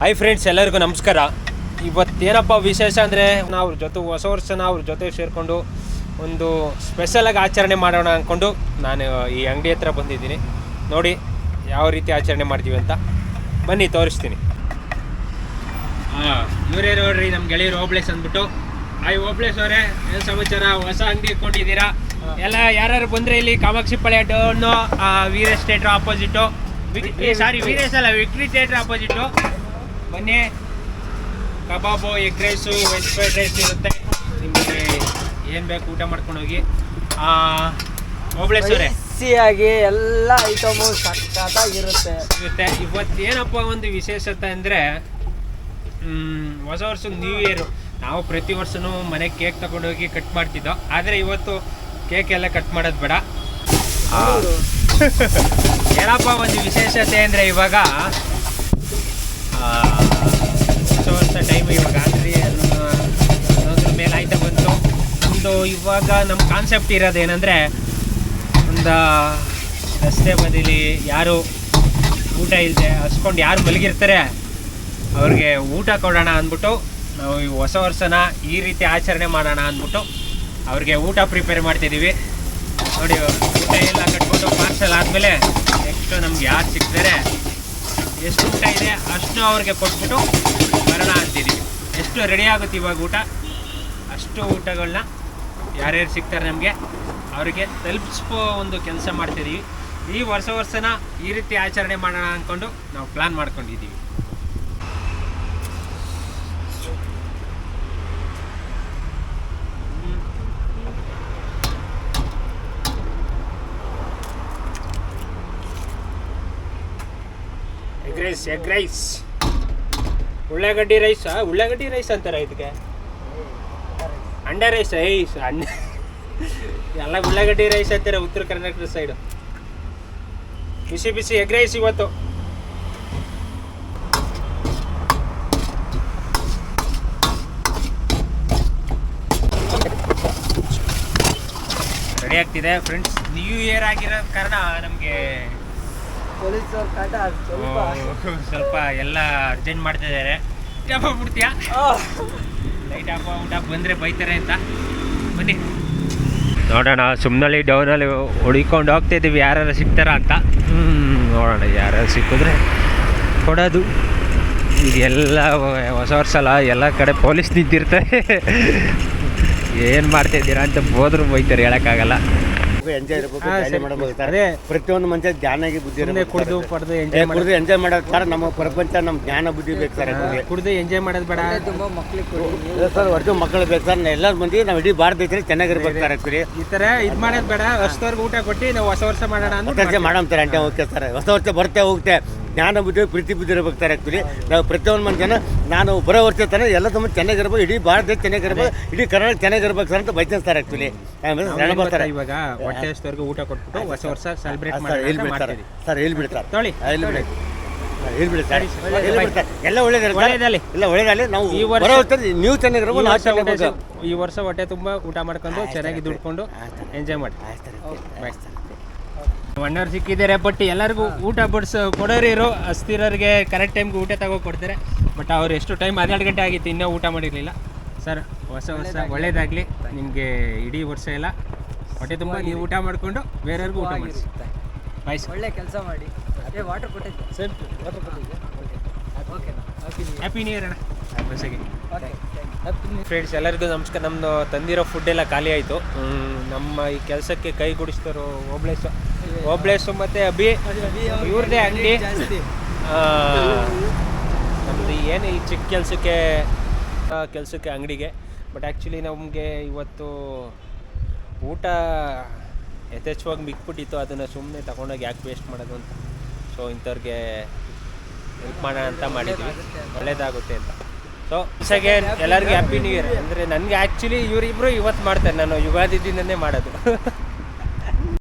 Hi friends ಎಲ್ಲರಿಗೂ ನಮಸ್ಕಾರ. ಇವತ್ತೇನಪ್ಪ ವಿಶೇಷ ಅಂದರೆ ನಾವು ಜೊತೆ ಹೊಸ ವರ್ಷನ ಅವ್ರ ಜೊತೆ ಸೇರಿಕೊಂಡು ಒಂದು ಸ್ಪೆಷಲಾಗಿ ಆಚರಣೆ ಮಾಡೋಣ ಅಂದ್ಕೊಂಡು ನಾನು ಈ ಅಂಗಡಿ ಹತ್ರ ಬಂದಿದ್ದೀನಿ. ನೋಡಿ ಯಾವ ರೀತಿ ಆಚರಣೆ ಮಾಡ್ತೀವಿ ಅಂತ. ಬನ್ನಿ, ತೋರಿಸ್ತೀನಿ. ಹಾಂ ಇವರೇ ನೋಡ್ರಿ ನಮ್ಮ ಗೆಳೆಯರು ಓಬ್ಲೇಸ್ ಅಂದ್ಬಿಟ್ಟು. ಆಯ್ ಓಬ್ಲೇಸ್ ಅವರೇ, ಏನು ಸಮಾಚಾರ? ಹೊಸ ಅಂಗಡಿ ಇಟ್ಕೊಂಡಿದ್ದೀರಾ? ಎಲ್ಲ ಯಾರ್ಯಾರು ಬಂದರೆ ಇಲ್ಲಿ Kamakshi Palya down Veeresh theatre opposite sorry Veeresh ಅಲ್ಲ, ವಿಕ್ಟ್ರಿ ಥಿಯೇಟ್ರ್ ಆಪೋಸಿಟು ಬನ್ನಿ. Kebab egg rice veg fried rice ಇರುತ್ತೆ. ನಿಮಗೆ ಏನು ಬೇಕು ಊಟ ಮಾಡ್ಕೊಂಡು ಹೋಗಿ ಓಬ್ಳೇಶ್ವರೇ ಬಿಸಿಯಾಗಿ ಎಲ್ಲ ಐಟಮು ಸಕ್ಕತ್ತಾಗಿರುತ್ತೆ ಇರುತ್ತೆ. ಇವತ್ತು ಏನಪ್ಪ ಒಂದು ವಿಶೇಷತೆ ಅಂದರೆ ಹೊಸ ವರ್ಷ ನ್ಯೂ ಇಯರು ನಾವು ಪ್ರತಿ ವರ್ಷವೂ ಮನೆಗೆ ಕೇಕ್ ತಗೊಂಡೋಗಿ ಕಟ್ ಮಾಡ್ತಿದ್ದೋ. ಆದರೆ ಇವತ್ತು ಕೇಕ್ ಎಲ್ಲ ಕಟ್ ಮಾಡೋದು ಬೇಡ. ಏನಪ್ಪ ಒಂದು ವಿಶೇಷತೆ ಅಂದರೆ ಇವಾಗ ಹೊಸ ವರ್ಷ ಟೈಮ್ ಇವಾಗ ಅಂದರೆ ಅನ್ನೋದ್ರ ಮೇಲೆ ಆಯ್ತಾ ಬಂತು. ನಮ್ಮದು ಇವಾಗ ನಮ್ಮ ಕಾನ್ಸೆಪ್ಟ್ ಇರೋದೇನೆಂದರೆ ಒಂದು ರಸ್ತೆ ಬದಿಲಿ ಯಾರು ಊಟ ಇಲ್ಲದೆ ಹಸ್ಕೊಂಡು ಯಾರು ಮಲಗಿರ್ತಾರೆ, ಅವ್ರಿಗೆ ಊಟ ಕೊಡೋಣ ಅಂದ್ಬಿಟ್ಟು, ನಾವು ಈ ಹೊಸ ವರ್ಷನ ಈ ರೀತಿ ಆಚರಣೆ ಮಾಡೋಣ ಅಂದ್ಬಿಟ್ಟು ಅವ್ರಿಗೆ ಊಟ ಪ್ರಿಪೇರ್ ಮಾಡ್ತಿದ್ದೀವಿ ನೋಡಿ, ಊಟ ಎಲ್ಲ ಕಟ್ಬಿಟ್ಟು ಪಾರ್ಸಲ್ ಆದಮೇಲೆ ನೆಕ್ಸ್ಟು ನಮ್ಗೆ ಯಾರು ಸಿಗ್ತಾರೆ ಎಷ್ಟು ಊಟ ಇದೆ ಅಷ್ಟು ಅವ್ರಿಗೆ ಕೊಟ್ಬಿಟ್ಟು ಬರೋಣ ಅಂತಿದ್ದೀವಿ ಎಷ್ಟು ರೆಡಿ ಆಗುತ್ತೆ ಇವಾಗ ಊಟ? ಅಷ್ಟು ಊಟಗಳನ್ನ ಯಾರ್ಯಾರು ಸಿಗ್ತಾರೆ ನಮಗೆ, ಅವರಿಗೆ ತಲುಪಿಸ್ಬೋ ಒಂದು ಕೆಲಸ ಮಾಡ್ತಿದ್ದೀವಿ ಈ ವರ್ಷ ವರ್ಷನ ಈ ರೀತಿ ಆಚರಣೆ ಮಾಡೋಣ ಅಂದ್ಕೊಂಡು ನಾವು ಪ್ಲ್ಯಾನ್ ಮಾಡ್ಕೊಂಡಿದ್ದೀವಿ ಎಗ್ ರೈಸ್ ಎಗ್ ರೈಸ್ ಉಳ್ಳಾಗಡ್ಡಿ ರೈಸ್ ಉಳ್ಳಾಗಡ್ಡಿ ರೈಸ್ ಅಂತಾರೆ ಇದಕ್ಕೆ. ಅಂಡ ರೈಸ್ ಐಸ್ ಅಂಡ ಎಲ್ಲ ಉಳ್ಳಾಗಡ್ಡಿ ರೈಸ್ ಅಂತಾರೆ ಉತ್ತರ ಕರ್ನಾಟಕದ ಸೈಡು ಬಿಸಿ ಬಿಸಿ ಎಗ್ ರೈಸ್ ಇವತ್ತು. ರೆಡಿ ಆಗ್ತಿದೆ ಫ್ರೆಂಡ್ಸ್ ನ್ಯೂ ಇಯರ್ ಆಗಿರೋ ಕಾರಣ ನಮಗೆ ಪೊಲೀಸವ್ರ ಕಾಟ ಸ್ವಲ್ಪ ಸ್ವಲ್ಪ ಎಲ್ಲ ಅರ್ಜೆಂಟ್ ಮಾಡ್ತಾ ಇದ್ದಾರೆ ಆಫ್ ಬಿಡ್ತೀಯಾ ಲೈಟ್ ಆಫ್ ಬಂದರೆ ಬೈತಾರೆ ಅಂತ. ಬನ್ನಿ. ನೋಡೋಣ ಸುಮ್ಮನಲ್ಲಿ ಡೌನಲ್ಲಿ ಹುಡುಕೊಂಡು ಹೋಗ್ತಿದ್ದೀವಿ ಯಾರು ಸಿಗ್ತಾರ ಅಂತ? ಹ್ಮ್, ನೋಡೋಣ. ಯಾರು ಸಿಕ್ಕಿದ್ರೆ ಕೊಡೋದು. ಇದೆಲ್ಲ ಹೊಸ ವರ್ಷಲ್ಲ ಎಲ್ಲ ಕಡೆ ಪೊಲೀಸ್ ನಿಂತಿರ್ತಾರೆ. ಏನು ಮಾಡ್ತಾಯಿದ್ದೀರಾ ಅಂತ ಹೋದ್ರು ಬೈತಾರೆ ಹೇಳೋಕ್ಕಾಗಲ್ಲ. ಎಂಜಾಯ್ ಇರಬೇಕು ಹಾ, ಜಾಲಿ ಸರಿ. ಮಾಡಬೇಕು ಅದೇ. ಪ್ರತಿಯೊಂದು ಮನುಷ್ಯ ಜ್ಞಾನಾಗಿ ಬುದ್ಧಿ ಇರ್ಬೇಕು ಕುಡಿದು ಪಡೆದು ಎಂಜಾಯ್ ಕುಡಿದು ಎಂಜಾಯ್ ಮಾಡೋದು ಸರ್ ನಮ್ಮ ಪ್ರಪಂಚ ನಮ್ಮ ಜ್ಞಾನ ಬುದ್ಧಿ ಬೇಕು ಸರ್. ಕುಡಿದು ಎಂಜಾಯ್ ಮಾಡೋದು ಬೇಡ. ಮಕ್ಳಿಗೆ ಸರ್ ಹೊರತು ಮಕ್ಕಳು ಬೇಕು ಸರ್. ಎಲ್ಲ ಮಂದಿ ನಾವು ಇಡೀ ಭಾರತ ಇದ್ರೆ ಚೆನ್ನಾಗಿರ್ಬೇಕು ಸರ್ ಆಕ್ಚುಲಿ ಈ ಥರ ಇದು ಮಾಡೋದು ಬೇಡ. ಹೊಸದವ್ರಿಗೆ ಊಟ ಕೊಟ್ಟು ನಾವು ಹೊಸ ವರ್ಷ ಮಾಡೋಣ ಮಾಡೋಣ ವರ್ಷ ಮಾಡಮ್ ಸರ್ ಅಂಟೆ ಓಕೆ ಸರ್. ಹೊಸ ವರ್ಷ ಬರುತ್ತೆ ಹೋಗುತ್ತೆ. ಜ್ಞಾನ ಬುದ್ಧಿ ಪ್ರೀತಿ ಬುದ್ಧಿ ಇರಬೇಕಾರೆ ಸರ್ ಆಕ್ಚುಲಿ ನಾವು ಪ್ರತಿಯೊಂದು ಮನುಷ್ಯನ ನಾನು ಬರೋ ವರ್ಷ ತನ ಎಲ್ಲ ತುಂಬ ಚೆನ್ನಾಗಿರ್ಬೇಕು ಇಡೀ ಭಾರತ ದೇಶ ಚೆನ್ನಾಗಿರ್ಬೇಕು ಇಡೀ ಕರ್ನಾಟಕ ಚೆನ್ನಾಗಿರ್ಬೇಕು ಸರ್ ಅಂತ ಬೈತೇನೆ ಸರ್ ಆಕ್ಚುಲಿ ಬರ್ತಾರೆ ಇವಾಗ ಹೊಟ್ಟೆ ಅಷ್ಟವರೆಗೂ ಊಟ ಕೊಟ್ಬಿಟ್ಟು ಹೊಸ ವರ್ಷ ಸೆಲೆಬ್ರೇಟ್ ಸರ್. ಮಾಡೋಣ ಎಲ್ಲಿ ಬಿಡ್ತಾರೆ ಸರ್. ಎಲ್ಲಿ ಬಿಡ್ತಾರೆ ತೊಳಿ ಎಲ್ಲಿ ಬಿಡಿ ಎಲ್ಲಿ ಸರ್ ಸರಿ, ಸರಿ. ಎಲ್ಲಿ ಬಿಡ್ತಾರೆ ಎಲ್ಲ ಒಳ್ಳೇದಿರಲಿ ಸರ್. ಒಳ್ಳೇದಲ್ಲಿ. ನಾವು ಈ ವರ್ಷ- ನೀವು ಚೆನ್ನಾಗಿರ್ಬೋದು ನಾವು ಈ ವರ್ಷ ಹೊಟ್ಟೆ ತುಂಬ ಊಟ ಮಾಡ್ಕೊಂಡು ಚೆನ್ನಾಗಿ ದುಡ್ಕೊಂಡು ಎಂಜಾಯ್ ಮಾಡಿ. ಬಾಯ್ ಒಣ್ಣವ್ರು ಸಿಕ್ಕಿದ್ದಾರೆ ಬಟ್ ಎಲ್ಲರಿಗೂ ಊಟ ಬಡಿಸೋ ಕೊಡೋರಿರು ಅಸ್ತಿರೋರಿಗೆ ಕರೆಕ್ಟ್ ಟೈಮ್ಗೆ ಊಟ ತಗೋ ಕೊಡ್ತಾರೆ. ಬಟ್ ಅವ್ರು ಎಷ್ಟು ಟೈಮ್ ಹನ್ನೆರಡು ಗಂಟೆ ಆಗಿತ್ತು ಇನ್ನೂ ಊಟ ಮಾಡಿರಲಿಲ್ಲ. ಸರ್ ಹೊಸ ಹೊಸ ಒಳ್ಳೇದಾಗಲಿ. ನಿಮಗೆ ಇಡೀ ವರ್ಷ ಇಲ್ಲ ಹೊಟ್ಟೆ ತುಂಬ ನೀವು ಊಟ ಮಾಡಿಕೊಂಡು ಬೇರೆಯವ್ರಿಗೂ ಊಟ ಮಾಡಿ ಬಾಯ್ ಸರ್ ಒಳ್ಳೆ ಕೆಲಸ ಮಾಡಿ. ಏ ವಾಟರ್ ಕೊಟ್ಟಿದ್ದೆ. ಸರ್ ವಾಟರ್ ಕೊಟ್ಟಿದ್ದೆ. ಓಕೆ ಹ್ಯಾಪಿ ನ್ಯೂ ಇಯರ್ ಅಣ್ಣ. ಫ್ರೆಂಡ್ಸ್ ಎಲ್ಲರಿಗೂ ನಮಸ್ಕಾರ. ನಮ್ಮದು ತಂದಿರೋ ಫುಡ್ ಎಲ್ಲ ಖಾಲಿ ಆಯಿತು. ನಮ್ಮ ಈ ಕೆಲಸಕ್ಕೆ ಕೈ ಗುಡಿಸ್ತಾರೋ ಓಬ್ಳೇಸು ಓಬ್ಳೇಸು ಮತ್ತು ಅಭಿ. ಇವ್ರದ್ದೇ ಅಂಗಡಿ. ನಮ್ಮದು ಏನು ಈ ಚಿಕ್ಕ ಕೆಲಸಕ್ಕೆ ಕೆಲಸಕ್ಕೆ ಅಂಗಡಿಗೆ. ಬಟ್ ಆ್ಯಕ್ಚುಲಿ ನಮಗೆ ಇವತ್ತು ಊಟ ಯಥೇಚ್ಛವಾಗಿ ಮಿಕ್ಬಿಟ್ಟಿತ್ತು. ಅದನ್ನು ಸುಮ್ಮನೆ ತಗೊಂಡೋಗಿ ಯಾಕೆ ವೇಸ್ಟ್ ಮಾಡೋದು ಅಂತ. ಸೊ ಇಂಥವ್ರಿಗೆ ಹೆಲ್ಪ್ ಮಾಡೋಣ ಅಂತ ಮಾಡಿದ್ವಿ. ಒಳ್ಳೇದಾಗುತ್ತೆ ಅಂತ. ಸೊ ಹೊಸಗೆ ಎಲ್ಲರಿಗೂ ಹ್ಯಾಪಿ ನ್ಯೂ ಇಯರ್ ಅಂದರೆ ನನಗೆ ಆ್ಯಕ್ಚುಲಿ ಇವರಿಬ್ಬರು ಇವತ್ತು ಮಾಡ್ತಾರೆ. ನಾನು ಯುಗಾದಿ ದಿನನೇ ಮಾಡೋದು.